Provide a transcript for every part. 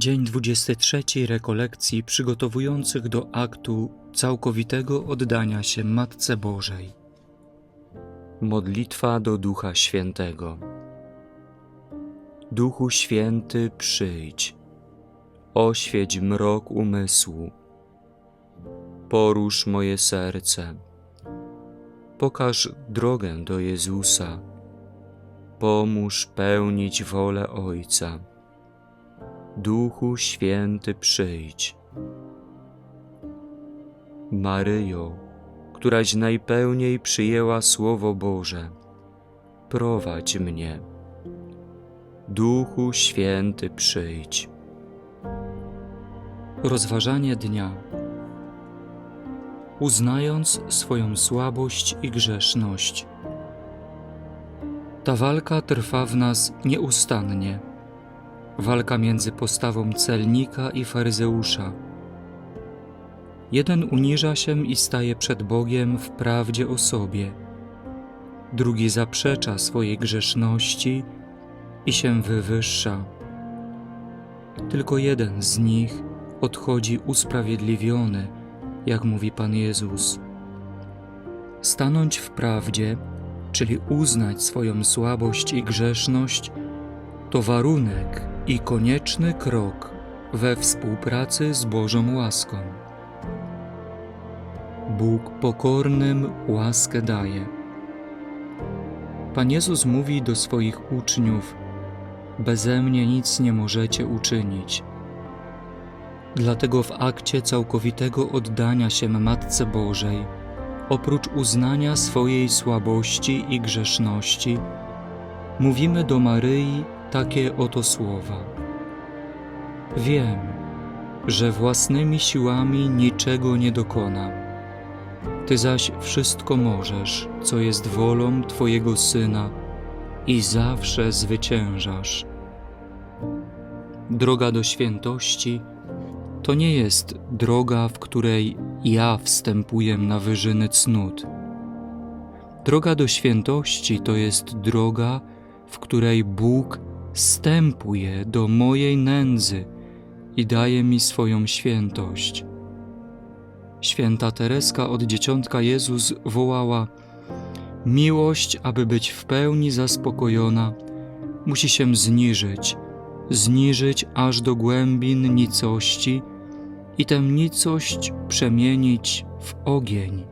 Dzień 23 rekolekcji przygotowujących do aktu całkowitego oddania się Matce Bożej. Modlitwa do Ducha Świętego. Duchu Święty, przyjdź, oświeć mrok umysłu, porusz moje serce, pokaż drogę do Jezusa, pomóż pełnić wolę Ojca. Duchu Święty przyjdź. Maryjo, któraś najpełniej przyjęła Słowo Boże, prowadź mnie. Duchu Święty przyjdź. Rozważanie dnia. Uznając swoją słabość i grzeszność. Ta walka trwa w nas nieustannie walka między postawą celnika i faryzeusza. Jeden uniża się i staje przed Bogiem w prawdzie o sobie, drugi zaprzecza swojej grzeszności i się wywyższa. Tylko jeden z nich odchodzi usprawiedliwiony, jak mówi Pan Jezus. Stanąć w prawdzie, czyli uznać swoją słabość i grzeszność, to warunek i konieczny krok we współpracy z Bożą łaską. Bóg pokornym łaskę daje. Pan Jezus mówi do swoich uczniów: Beze mnie nic nie możecie uczynić. Dlatego w akcie całkowitego oddania się Matce Bożej, oprócz uznania swojej słabości i grzeszności, mówimy do Maryi takie oto słowa. Wiem, że własnymi siłami niczego nie dokonam. Ty zaś wszystko możesz, co jest wolą Twojego Syna i zawsze zwyciężasz. Droga do świętości to nie jest droga, w której ja wstępuję na wyżyny cnót. Droga do świętości to jest droga, w której Bóg stępuje do mojej nędzy i daje mi swoją świętość. Święta Tereska od dzieciątka Jezus wołała: Miłość, aby być w pełni zaspokojona, musi się zniżyć, zniżyć aż do głębin nicości i tę nicość przemienić w ogień.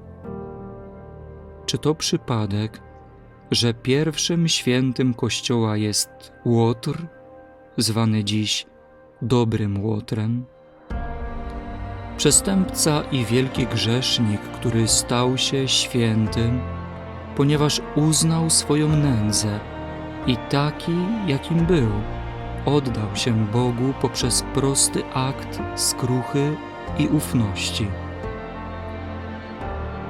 Czy to przypadek, że pierwszym świętym Kościoła jest Łotr, zwany dziś dobrym Łotrem? Przestępca i wielki grzesznik, który stał się świętym, ponieważ uznał swoją nędzę i taki, jakim był, oddał się Bogu poprzez prosty akt skruchy i ufności.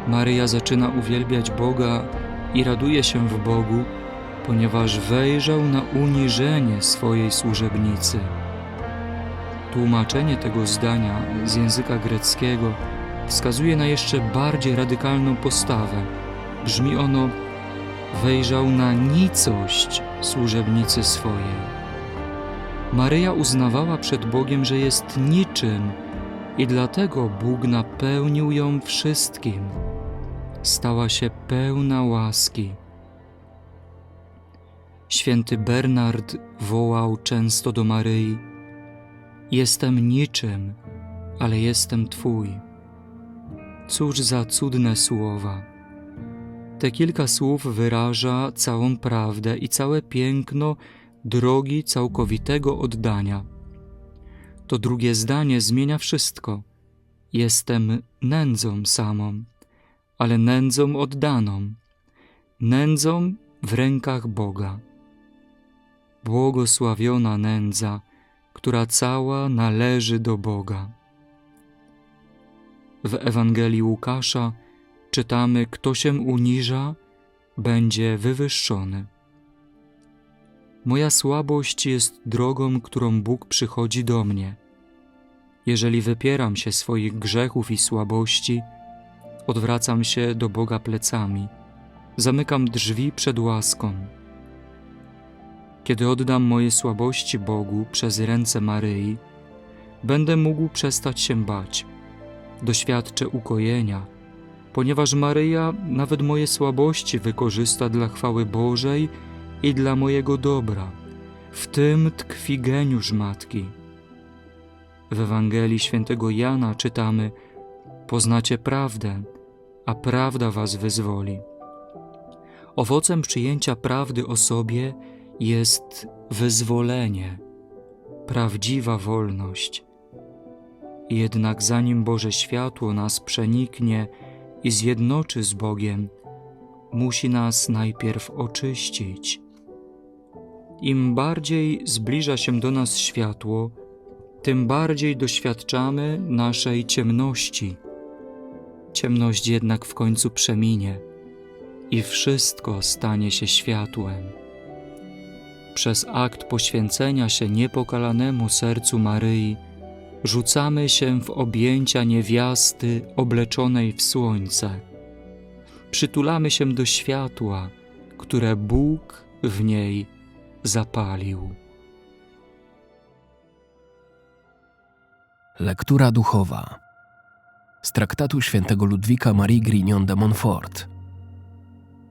Maryja zaczyna uwielbiać Boga i raduje się w Bogu, ponieważ wejrzał na uniżenie swojej służebnicy. Tłumaczenie tego zdania z języka greckiego wskazuje na jeszcze bardziej radykalną postawę. Brzmi ono: wejrzał na nicość służebnicy swojej. Maryja uznawała przed Bogiem, że jest niczym i dlatego Bóg napełnił ją wszystkim stała się pełna łaski. Święty Bernard wołał często do Maryi: Jestem niczym, ale jestem Twój. Cóż za cudne słowa! Te kilka słów wyraża całą prawdę i całe piękno drogi całkowitego oddania. To drugie zdanie zmienia wszystko. Jestem nędzą samą ale nędzą oddaną, nędzą w rękach Boga. Błogosławiona nędza, która cała należy do Boga. W Ewangelii Łukasza czytamy: Kto się uniża, będzie wywyższony. Moja słabość jest drogą, którą Bóg przychodzi do mnie. Jeżeli wypieram się swoich grzechów i słabości, Odwracam się do Boga plecami, zamykam drzwi przed łaską. Kiedy oddam moje słabości Bogu przez ręce Maryi, będę mógł przestać się bać. Doświadczę ukojenia, ponieważ Maryja nawet moje słabości wykorzysta dla chwały Bożej i dla mojego dobra. W tym tkwi geniusz Matki. W Ewangelii świętego Jana czytamy: Poznacie prawdę, a prawda was wyzwoli. Owocem przyjęcia prawdy o sobie jest wyzwolenie, prawdziwa wolność. Jednak zanim Boże światło nas przeniknie i zjednoczy z Bogiem, musi nas najpierw oczyścić. Im bardziej zbliża się do nas światło, tym bardziej doświadczamy naszej ciemności. Ciemność jednak w końcu przeminie i wszystko stanie się światłem. Przez akt poświęcenia się niepokalanemu sercu Maryi rzucamy się w objęcia niewiasty obleczonej w słońce. Przytulamy się do światła, które Bóg w niej zapalił. Lektura duchowa z traktatu świętego Ludwika Marii Grignon de Montfort.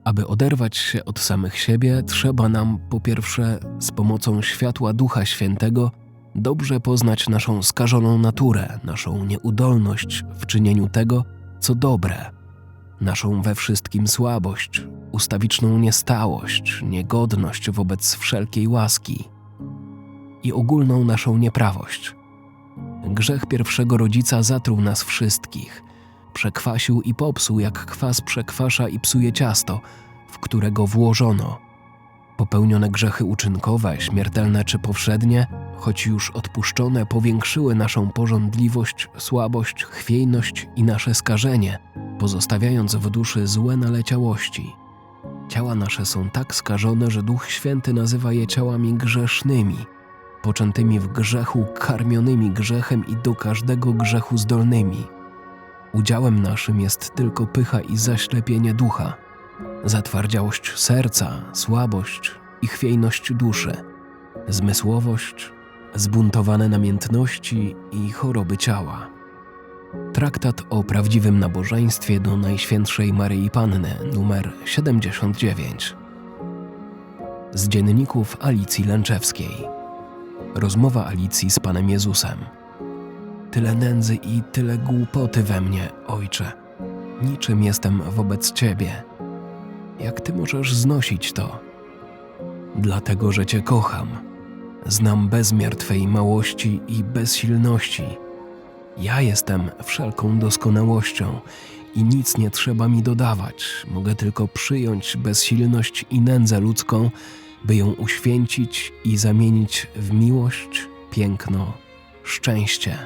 Aby oderwać się od samych siebie, trzeba nam po pierwsze z pomocą światła Ducha Świętego dobrze poznać naszą skażoną naturę, naszą nieudolność w czynieniu tego, co dobre, naszą we wszystkim słabość, ustawiczną niestałość, niegodność wobec wszelkiej łaski i ogólną naszą nieprawość. Grzech pierwszego rodzica zatruł nas wszystkich. Przekwasił i popsuł, jak kwas przekwasza i psuje ciasto, w którego włożono. Popełnione grzechy uczynkowe, śmiertelne czy powszednie, choć już odpuszczone, powiększyły naszą porządliwość, słabość, chwiejność i nasze skażenie, pozostawiając w duszy złe naleciałości. Ciała nasze są tak skażone, że Duch Święty nazywa je ciałami grzesznymi – poczętymi w grzechu, karmionymi grzechem i do każdego grzechu zdolnymi. Udziałem naszym jest tylko pycha i zaślepienie ducha, zatwardziałość serca, słabość i chwiejność duszy, zmysłowość, zbuntowane namiętności i choroby ciała. Traktat o prawdziwym nabożeństwie do Najświętszej Maryi Panny, numer 79. Z dzienników Alicji Lęczewskiej. Rozmowa Alicji z Panem Jezusem. Tyle nędzy i tyle głupoty we mnie, ojcze. Niczym jestem wobec ciebie. Jak ty możesz znosić to? Dlatego, że cię kocham. Znam bezmiar twej małości i bezsilności. Ja jestem wszelką doskonałością i nic nie trzeba mi dodawać. Mogę tylko przyjąć bezsilność i nędzę ludzką by ją uświęcić i zamienić w miłość, piękno, szczęście.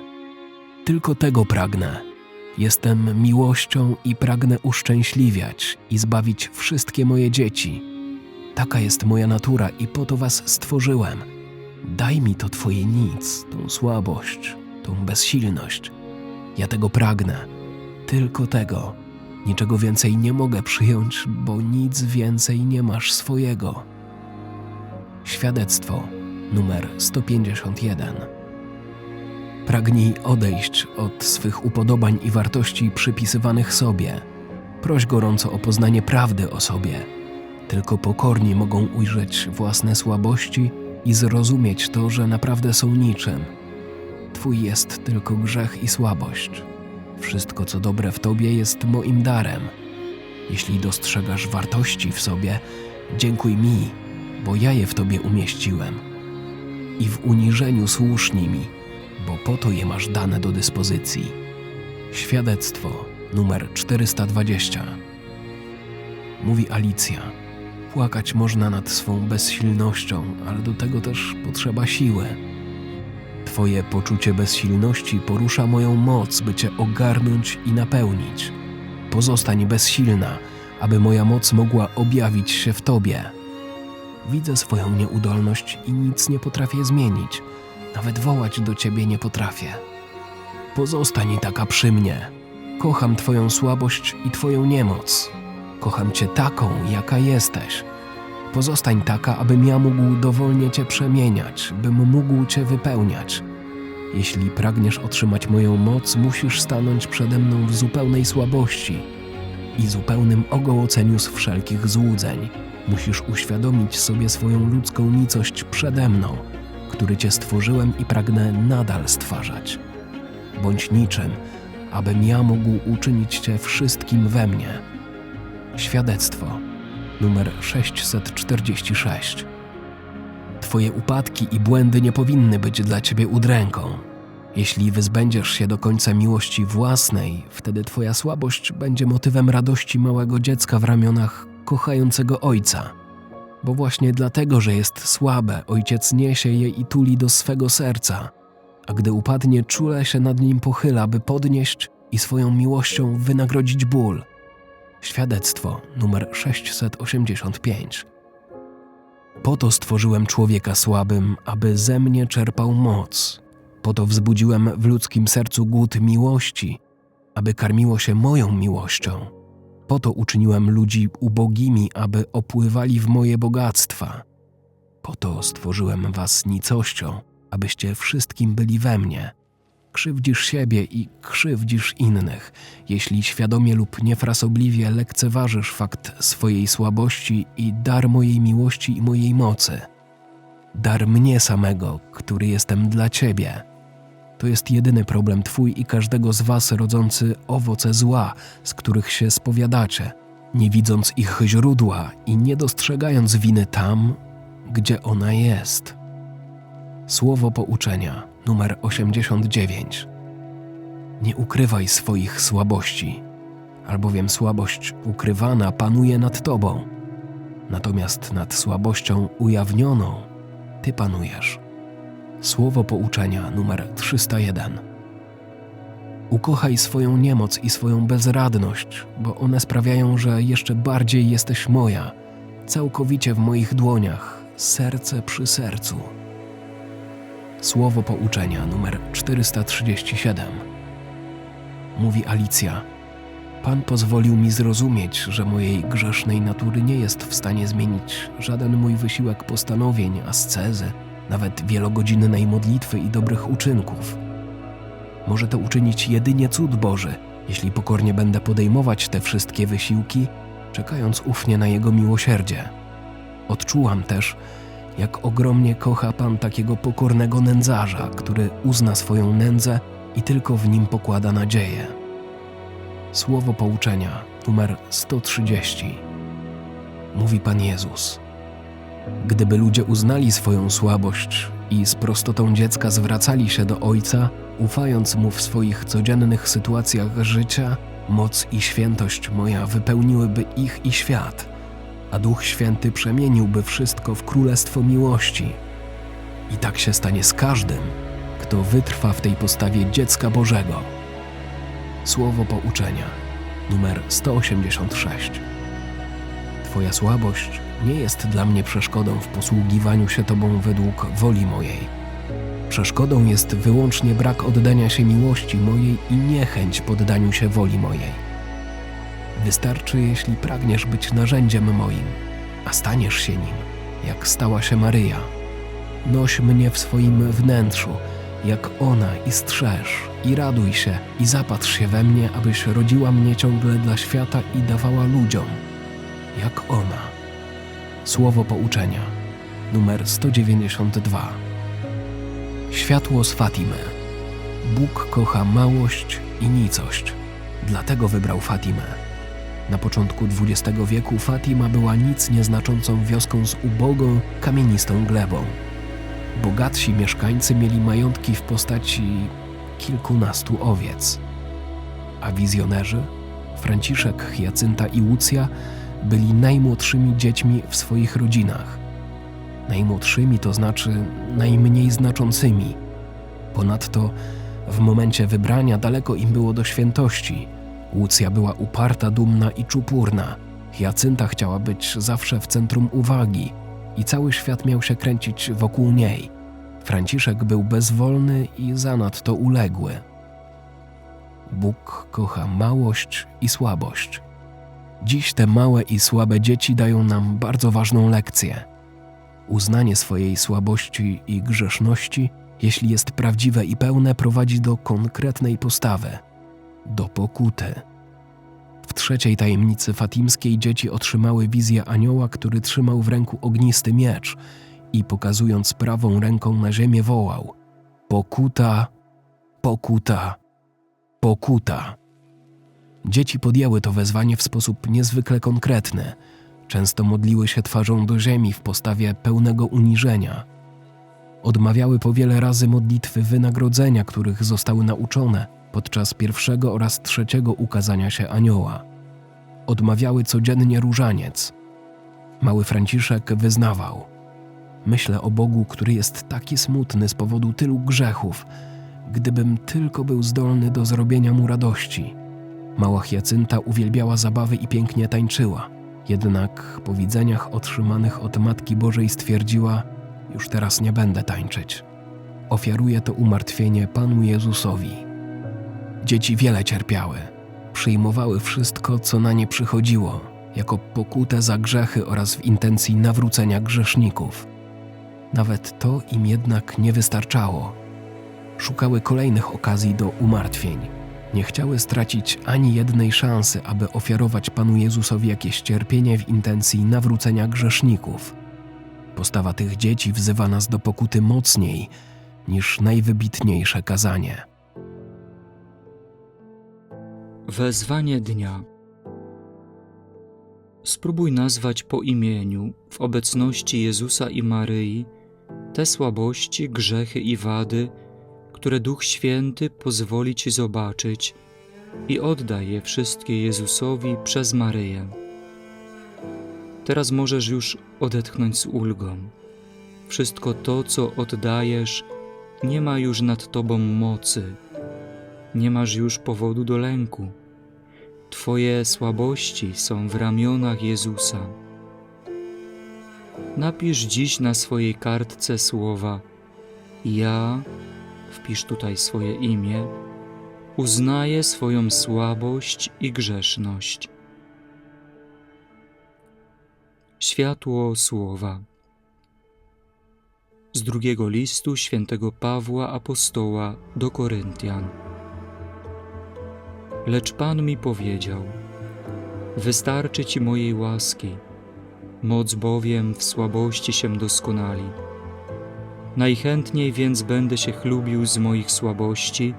Tylko tego pragnę. Jestem miłością i pragnę uszczęśliwiać i zbawić wszystkie moje dzieci. Taka jest moja natura i po to was stworzyłem. Daj mi to Twoje nic, tą słabość, tą bezsilność. Ja tego pragnę, tylko tego. Niczego więcej nie mogę przyjąć, bo nic więcej nie masz swojego. Świadectwo numer 151. Pragnij odejść od swych upodobań i wartości przypisywanych sobie. Proś gorąco o poznanie prawdy o sobie. Tylko pokorni mogą ujrzeć własne słabości i zrozumieć to, że naprawdę są niczym. Twój jest tylko grzech i słabość. Wszystko, co dobre w tobie, jest moim darem. Jeśli dostrzegasz wartości w sobie, dziękuj mi bo ja je w Tobie umieściłem. I w uniżeniu służ nimi, bo po to je masz dane do dyspozycji. Świadectwo numer 420. Mówi Alicja. Płakać można nad swą bezsilnością, ale do tego też potrzeba siły. Twoje poczucie bezsilności porusza moją moc, by Cię ogarnąć i napełnić. Pozostań bezsilna, aby moja moc mogła objawić się w Tobie. Widzę swoją nieudolność i nic nie potrafię zmienić. Nawet wołać do ciebie nie potrafię. Pozostań taka przy mnie. Kocham Twoją słabość i Twoją niemoc. Kocham Cię taką, jaka jesteś. Pozostań taka, abym ja mógł dowolnie Cię przemieniać, bym mógł Cię wypełniać. Jeśli pragniesz otrzymać moją moc, musisz stanąć przede mną w zupełnej słabości i zupełnym ogołoceniu z wszelkich złudzeń. Musisz uświadomić sobie swoją ludzką nicość przede mną, który Cię stworzyłem i pragnę nadal stwarzać. Bądź niczym, abym ja mógł uczynić Cię wszystkim we mnie. Świadectwo numer 646 Twoje upadki i błędy nie powinny być dla Ciebie udręką. Jeśli wyzbędziesz się do końca miłości własnej, wtedy Twoja słabość będzie motywem radości małego dziecka w ramionach kochającego ojca. Bo właśnie dlatego, że jest słabe, ojciec niesie je i tuli do swego serca, a gdy upadnie, czule się nad nim pochyla, by podnieść i swoją miłością wynagrodzić ból. Świadectwo numer 685 Po to stworzyłem człowieka słabym, aby ze mnie czerpał moc. Po to wzbudziłem w ludzkim sercu głód miłości, aby karmiło się moją miłością. Po to uczyniłem ludzi ubogimi, aby opływali w moje bogactwa. Po to stworzyłem was nicością, abyście wszystkim byli we mnie. Krzywdzisz siebie i krzywdzisz innych, jeśli świadomie lub niefrasobliwie lekceważysz fakt swojej słabości i dar mojej miłości i mojej mocy. Dar mnie samego, który jestem dla ciebie. To jest jedyny problem twój i każdego z was rodzący owoce zła, z których się spowiadacie, nie widząc ich źródła i nie dostrzegając winy tam, gdzie ona jest. Słowo pouczenia numer 89. Nie ukrywaj swoich słabości, albowiem słabość ukrywana panuje nad tobą. Natomiast nad słabością ujawnioną ty panujesz. Słowo pouczenia numer 301. Ukochaj swoją niemoc i swoją bezradność, bo one sprawiają, że jeszcze bardziej jesteś moja, całkowicie w moich dłoniach, serce przy sercu. Słowo pouczenia numer 437. Mówi Alicja. Pan pozwolił mi zrozumieć, że mojej grzesznej natury nie jest w stanie zmienić żaden mój wysiłek postanowień, ascezy, nawet wielogodzinnej modlitwy i dobrych uczynków. Może to uczynić jedynie cud Boży, jeśli pokornie będę podejmować te wszystkie wysiłki, czekając ufnie na Jego miłosierdzie. Odczułam też, jak ogromnie kocha Pan takiego pokornego nędzarza, który uzna swoją nędzę i tylko w nim pokłada nadzieję. Słowo pouczenia numer 130. Mówi Pan Jezus. Gdyby ludzie uznali swoją słabość i z prostotą dziecka zwracali się do Ojca, ufając Mu w swoich codziennych sytuacjach życia, moc i świętość moja wypełniłyby ich i świat, a Duch Święty przemieniłby wszystko w królestwo miłości. I tak się stanie z każdym, kto wytrwa w tej postawie dziecka Bożego. Słowo pouczenia numer 186. Twoja słabość nie jest dla mnie przeszkodą w posługiwaniu się Tobą według woli mojej. Przeszkodą jest wyłącznie brak oddania się miłości mojej i niechęć poddaniu się woli mojej. Wystarczy, jeśli pragniesz być narzędziem moim, a staniesz się nim, jak stała się Maryja. Noś mnie w swoim wnętrzu, jak ona i strzeż, i raduj się, i zapatrz się we mnie, abyś rodziła mnie ciągle dla świata i dawała ludziom, jak ona. Słowo pouczenia numer 192 Światło z Fatimy Bóg kocha małość i nicość, dlatego wybrał Fatimę. Na początku XX wieku Fatima była nic nieznaczącą wioską z ubogą, kamienistą glebą. Bogatsi mieszkańcy mieli majątki w postaci kilkunastu owiec. A wizjonerzy, Franciszek, Hyacynta i Łucja, byli najmłodszymi dziećmi w swoich rodzinach. Najmłodszymi to znaczy najmniej znaczącymi. Ponadto w momencie wybrania daleko im było do świętości. Łucja była uparta, dumna i czupurna. Hyacynta chciała być zawsze w centrum uwagi i cały świat miał się kręcić wokół niej. Franciszek był bezwolny i zanadto uległy. Bóg kocha małość i słabość. Dziś te małe i słabe dzieci dają nam bardzo ważną lekcję. Uznanie swojej słabości i grzeszności jeśli jest prawdziwe i pełne, prowadzi do konkretnej postawy do pokuty. W trzeciej tajemnicy fatimskiej dzieci otrzymały wizję anioła, który trzymał w ręku ognisty miecz i pokazując prawą ręką na ziemię wołał: Pokuta, pokuta, pokuta. Dzieci podjęły to wezwanie w sposób niezwykle konkretny. Często modliły się twarzą do ziemi w postawie pełnego uniżenia. Odmawiały po wiele razy modlitwy wynagrodzenia, których zostały nauczone podczas pierwszego oraz trzeciego ukazania się anioła. Odmawiały codziennie różaniec. Mały Franciszek wyznawał: Myślę o Bogu, który jest taki smutny z powodu tylu grzechów, gdybym tylko był zdolny do zrobienia mu radości. Mała Hiacynta uwielbiała zabawy i pięknie tańczyła, jednak po widzeniach otrzymanych od Matki Bożej stwierdziła: Już teraz nie będę tańczyć. Ofiaruję to umartwienie Panu Jezusowi. Dzieci wiele cierpiały, przyjmowały wszystko, co na nie przychodziło, jako pokutę za grzechy oraz w intencji nawrócenia grzeszników. Nawet to im jednak nie wystarczało. Szukały kolejnych okazji do umartwień. Nie chciały stracić ani jednej szansy, aby ofiarować Panu Jezusowi jakieś cierpienie w intencji nawrócenia grzeszników. Postawa tych dzieci wzywa nas do pokuty mocniej niż najwybitniejsze kazanie. Wezwanie dnia. Spróbuj nazwać po imieniu w obecności Jezusa i Maryi te słabości, grzechy i wady, które Duch Święty pozwoli ci zobaczyć i oddaj je wszystkie Jezusowi przez Maryję. Teraz możesz już odetchnąć z ulgą. Wszystko to, co oddajesz, nie ma już nad tobą mocy. Nie masz już powodu do lęku. Twoje słabości są w ramionach Jezusa. Napisz dziś na swojej kartce słowa: Ja, wpisz tutaj swoje imię, uznaję swoją słabość i grzeszność. Światło słowa. Z drugiego listu świętego Pawła apostoła do Koryntian. Lecz Pan mi powiedział: Wystarczy ci mojej łaski, moc bowiem w słabości się doskonali. Najchętniej więc będę się chlubił z moich słabości,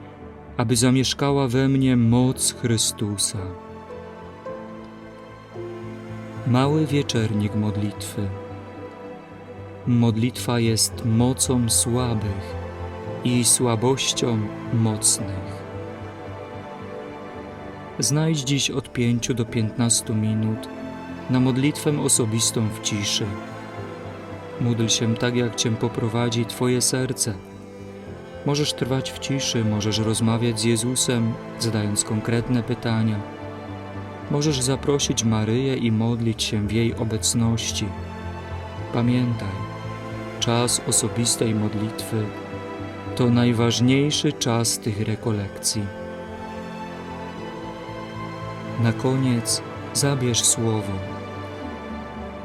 aby zamieszkała we mnie moc Chrystusa. Mały wieczernik modlitwy. Modlitwa jest mocą słabych i słabością mocnych. Znajdź dziś od 5 do 15 minut na modlitwę osobistą w ciszy. Módl się tak, jak Cię poprowadzi Twoje serce. Możesz trwać w ciszy, możesz rozmawiać z Jezusem, zadając konkretne pytania. Możesz zaprosić Maryję i modlić się w jej obecności. Pamiętaj, czas osobistej modlitwy to najważniejszy czas tych rekolekcji. Na koniec zabierz słowo.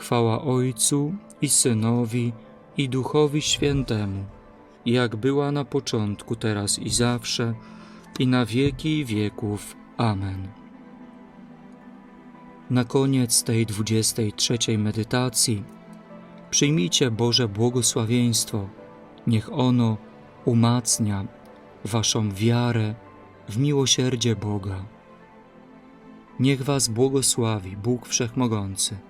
Chwała Ojcu i Synowi i Duchowi Świętemu, jak była na początku, teraz i zawsze, i na wieki wieków. Amen. Na koniec tej 23 medytacji przyjmijcie Boże błogosławieństwo. Niech ono umacnia Waszą wiarę w miłosierdzie Boga. Niech Was błogosławi Bóg Wszechmogący,